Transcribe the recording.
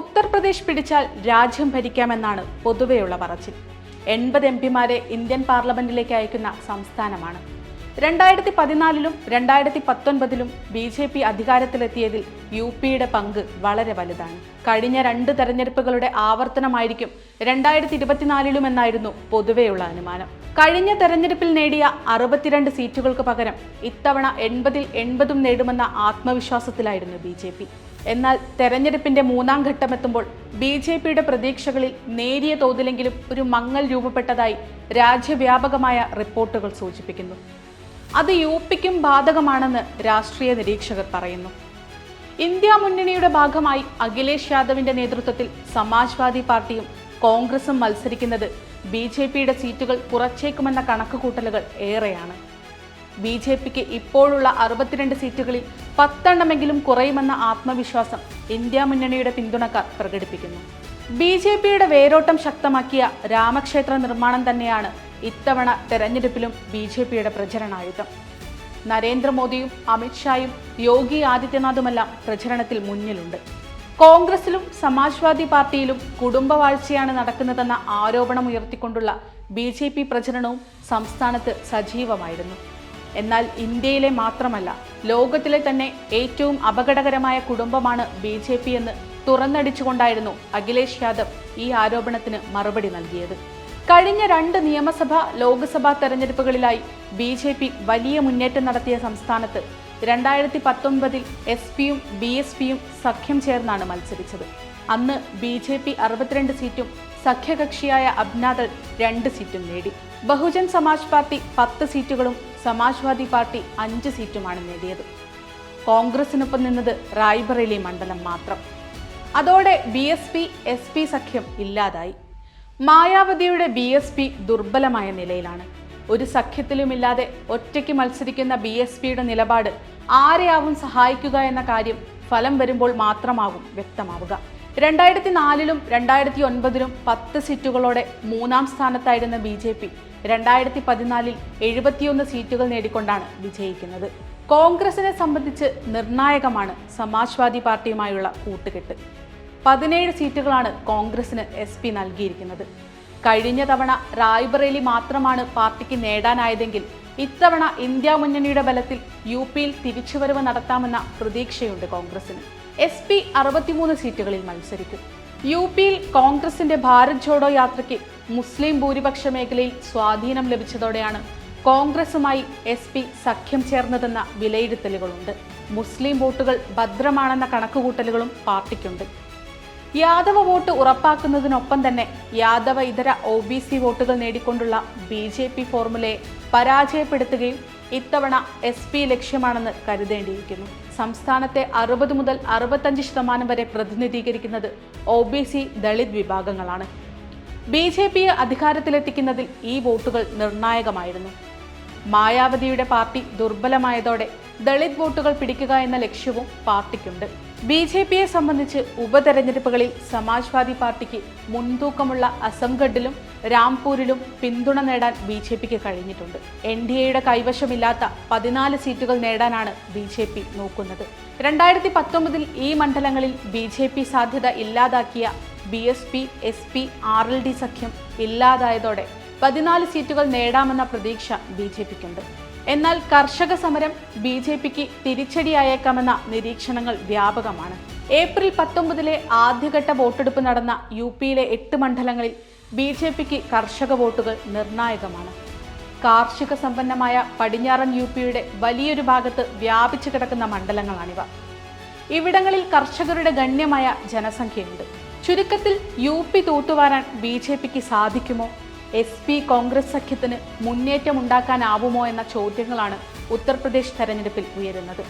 ഉത്തർപ്രദേശ് പിടിച്ചാൽ രാജ്യം ഭരിക്കാമെന്നാണ് പൊതുവെയുള്ള പറച്ചിൽ. എൺപത് എം പിമാരെ ഇന്ത്യൻ പാർലമെന്റിലേക്ക് അയക്കുന്ന സംസ്ഥാനമാണ്. രണ്ടായിരത്തി പതിനാലിലും രണ്ടായിരത്തി പത്തൊൻപതിലും ബി ജെ പി അധികാരത്തിലെത്തിയതിൽ യു പിയുടെ പങ്ക് വളരെ വലുതാണ്. കഴിഞ്ഞ രണ്ട് തെരഞ്ഞെടുപ്പുകളുടെ ആവർത്തനമായിരിക്കും രണ്ടായിരത്തി ഇരുപത്തിനാലിലും എന്നായിരുന്നു പൊതുവെയുള്ള അനുമാനം. കഴിഞ്ഞ തെരഞ്ഞെടുപ്പിൽ നേടിയ അറുപത്തിരണ്ട് സീറ്റുകൾക്ക് പകരം ഇത്തവണ എൺപതിൽ എൺപതും നേടുമെന്ന ആത്മവിശ്വാസത്തിലായിരുന്നു ബി എന്നാൽ തെരഞ്ഞെടുപ്പിന്റെ മൂന്നാം ഘട്ടമെത്തുമ്പോൾ ബി ജെ പിയുടെ പ്രതീക്ഷകളിൽ നേരിയ തോതിലെങ്കിലും ഒരു മങ്ങൽ രൂപപ്പെട്ടതായി രാജ്യവ്യാപകമായ റിപ്പോർട്ടുകൾ സൂചിപ്പിക്കുന്നു. അത് യു പിക്കും ബാധകമാണെന്ന് രാഷ്ട്രീയ നിരീക്ഷകർ പറയുന്നു. ഇന്ത്യ മുന്നണിയുടെ ഭാഗമായി അഖിലേഷ് യാദവിന്റെ നേതൃത്വത്തിൽ സമാജ്വാദി പാർട്ടിയും കോൺഗ്രസും മത്സരിക്കുന്നത് ബി ജെ പിയുടെ സീറ്റുകൾ കുറച്ചേക്കുമെന്ന കണക്കുകൂട്ടലുകൾ ഏറെയാണ്. ബി ജെ പിക്ക് ഇപ്പോഴുള്ള അറുപത്തിരണ്ട് സീറ്റുകളിൽ പത്തെണ്ണമെങ്കിലും കുറയുമെന്ന ആത്മവിശ്വാസം ഇന്ത്യ മുന്നണിയുടെ പിന്തുണക്കാർ പ്രകടിപ്പിക്കുന്നു. ബി ജെ പിയുടെ വേരോട്ടം ശക്തമാക്കിയ രാമക്ഷേത്ര നിർമ്മാണം തന്നെയാണ് ഇത്തവണ തെരഞ്ഞെടുപ്പിലും ബി ജെ പിയുടെ പ്രചരണായുധം. നരേന്ദ്രമോദിയും അമിത്ഷായും യോഗി ആദിത്യനാഥുമെല്ലാം പ്രചരണത്തിൽ മുന്നിലുണ്ട്. കോൺഗ്രസിലും സമാജ്വാദി പാർട്ടിയിലും കുടുംബവാഴ്ചയാണ് നടക്കുന്നതെന്ന ആരോപണം ഉയർത്തിക്കൊണ്ടുള്ള ബി ജെ പി പ്രചരണവും സംസ്ഥാനത്ത് സജീവമായിരുന്നു. എന്നാൽ ഇന്ത്യയിലെ മാത്രമല്ല ലോകത്തിലെ തന്നെ ഏറ്റവും അപകടകരമായ കുടുംബമാണ് ബി ജെ പി എന്ന് തുറന്നടിച്ചുകൊണ്ടായിരുന്നു അഖിലേഷ് യാദവ് ഈ ആരോപണത്തിന് മറുപടി നൽകിയത്. കഴിഞ്ഞ രണ്ട് നിയമസഭ ലോക്സഭാ തെരഞ്ഞെടുപ്പുകളിലായി ബി ജെ പി വലിയ മുന്നേറ്റം നടത്തിയ സംസ്ഥാനത്ത് രണ്ടായിരത്തി പത്തൊൻപതിൽ എസ് പിയും ബി എസ് പിയും സഖ്യം ചേർന്നാണ് മത്സരിച്ചത്. അന്ന് ബി ജെ പി അറുപത്തിരണ്ട് സീറ്റും സഖ്യകക്ഷിയായ അബ്നാദൾ രണ്ട് സീറ്റും നേടി. ബഹുജൻ സമാജ് പാർട്ടി പത്ത് സീറ്റുകളും സമാജ്വാദി പാർട്ടി അഞ്ച് സീറ്റുമാണ് നേടിയത്. കോൺഗ്രസിനൊപ്പം നിന്നത് റായ്ബറേലി മണ്ഡലം മാത്രം. അതോടെ B S P S P സഖ്യം ഇല്ലാതായി. മായാവതിയുടെ ബി എസ് പി ദുർബലമായ നിലയിലാണ്. ഒരു സഖ്യത്തിലുമില്ലാതെ ഒറ്റയ്ക്ക് മത്സരിക്കുന്ന ബി എസ് പിയുടെ നിലപാട് ആരെയാവും സഹായിക്കുക എന്ന കാര്യം ഫലം വരുമ്പോൾ മാത്രമാകും വ്യക്തമാവുക. രണ്ടായിരത്തി നാലിലും രണ്ടായിരത്തി ഒൻപതിലും പത്ത് സീറ്റുകളോടെ മൂന്നാം സ്ഥാനത്തായിരുന്ന ബി ജെ പി രണ്ടായിരത്തി പതിനാലിൽ എഴുപത്തിയൊന്ന് സീറ്റുകൾ നേടിക്കൊണ്ടാണ് വിജയിക്കുന്നത്. കോൺഗ്രസിനെ സംബന്ധിച്ച് നിർണായകമാണ് സമാജ്വാദി പാർട്ടിയുമായുള്ള കൂട്ടുകെട്ട്. പതിനേഴ് സീറ്റുകളാണ് കോൺഗ്രസിന് എസ് പി നൽകിയിരിക്കുന്നത്. കഴിഞ്ഞ തവണ റായ്ബറേലി മാത്രമാണ് പാർട്ടിക്ക് നേടാനായതെങ്കിൽ ഇത്തവണ ഇന്ത്യ മുന്നണിയുടെ ബലത്തിൽ യു പിയിൽ തിരിച്ചുവരവ് നടത്താമെന്ന പ്രതീക്ഷയുണ്ട് കോൺഗ്രസിന്. എസ് പി അറുപത്തിമൂന്ന് സീറ്റുകളിൽ മത്സരിക്കും. യു പിയിൽ കോൺഗ്രസിന്റെ ഭാരത് ജോഡോ യാത്രയ്ക്ക് മുസ്ലിം ഭൂരിപക്ഷ മേഖലയിൽ സ്വാധീനം ലഭിച്ചതോടെയാണ് കോൺഗ്രസുമായി എസ് പി സഖ്യം ചേർന്നതെന്ന വിലയിരുത്തലുകളുണ്ട്. മുസ്ലിം വോട്ടുകൾ ഭദ്രമാണെന്ന കണക്കുകൂട്ടലുകളും പാർട്ടിക്കുണ്ട്. യാദവ വോട്ട് ഉറപ്പാക്കുന്നതിനൊപ്പം തന്നെ യാദവ ഇതര ഒ ബി സി വോട്ടുകൾ നേടിക്കൊണ്ടുള്ള ബി ജെ പി ഫോർമുലയെ പരാജയപ്പെടുത്തുകയും ഇത്തവണ എസ് പി ലക്ഷ്യമാണെന്ന് കരുതേണ്ടിയിരിക്കുന്നു. സംസ്ഥാനത്തെ അറുപത് മുതൽ അറുപത്തഞ്ച് ശതമാനം വരെ പ്രതിനിധീകരിക്കുന്നത് ഒ ബി സി ദളിത് വിഭാഗങ്ങളാണ്. ബി ജെ പിയെ അധികാരത്തിലെത്തിക്കുന്നതിൽ ഈ വോട്ടുകൾ നിർണായകമായിരുന്നു. മായാവതിയുടെ പാർട്ടി ദുർബലമായതോടെ ദളിത് വോട്ടുകൾ പിടിക്കുക എന്ന ലക്ഷ്യവും പാർട്ടിക്കുണ്ട്. ബി ജെ പിയെ സംബന്ധിച്ച് ഉപതെരഞ്ഞെടുപ്പുകളിൽ സമാജ്വാദി പാർട്ടിക്ക് മുൻതൂക്കമുള്ള അസംഗഡിലും രാംപൂരിലും പിന്തുണ നേടാൻ ബി ജെ പിക്ക് കഴിഞ്ഞിട്ടുണ്ട്. എൻ ഡി എയുടെ കൈവശമില്ലാത്ത പതിനാല് സീറ്റുകൾ നേടാനാണ് ബി ജെ പി നോക്കുന്നത്. രണ്ടായിരത്തി പത്തൊമ്പതിൽ ഈ മണ്ഡലങ്ങളിൽ ബി ജെ പി സാധ്യത ഇല്ലാതാക്കിയ B S P S P R L D സഖ്യം ഇല്ലാതായതോടെ പതിനാല് സീറ്റുകൾ നേടാമെന്ന പ്രതീക്ഷ ബി ജെ പിക്കുണ്ട് എന്നാൽ കർഷക സമരം ബി ജെ പിക്ക് തിരിച്ചടിയായേക്കാമെന്ന നിരീക്ഷണങ്ങൾ വ്യാപകമാണ്. ഏപ്രിൽ പത്തൊമ്പതിലെ ആദ്യഘട്ട വോട്ടെടുപ്പ് നടന്ന യു പിയിലെ എട്ട് മണ്ഡലങ്ങളിൽ ബി ജെ പിക്ക് കർഷക വോട്ടുകൾ നിർണായകമാണ്. കാർഷിക സമ്പന്നമായ പടിഞ്ഞാറൻ യു പിയുടെ വലിയൊരു ഭാഗത്ത് വ്യാപിച്ചു കിടക്കുന്ന മണ്ഡലങ്ങളാണിവ. ഇവിടങ്ങളിൽ കർഷകരുടെ ഗണ്യമായ ജനസംഖ്യയുണ്ട്. ചുരുക്കത്തിൽ യു പി തൂത്തുവാരാൻ ബി ജെ പിക്ക് സാധിക്കുമോ? എസ് പി കോൺഗ്രസ് സഖ്യത്തിന് മുന്നേറ്റമുണ്ടാക്കാനാവുമോ എന്ന ചോദ്യങ്ങളാണ് ഉത്തർപ്രദേശ് തെരഞ്ഞെടുപ്പിൽ ഉയരുന്നത്.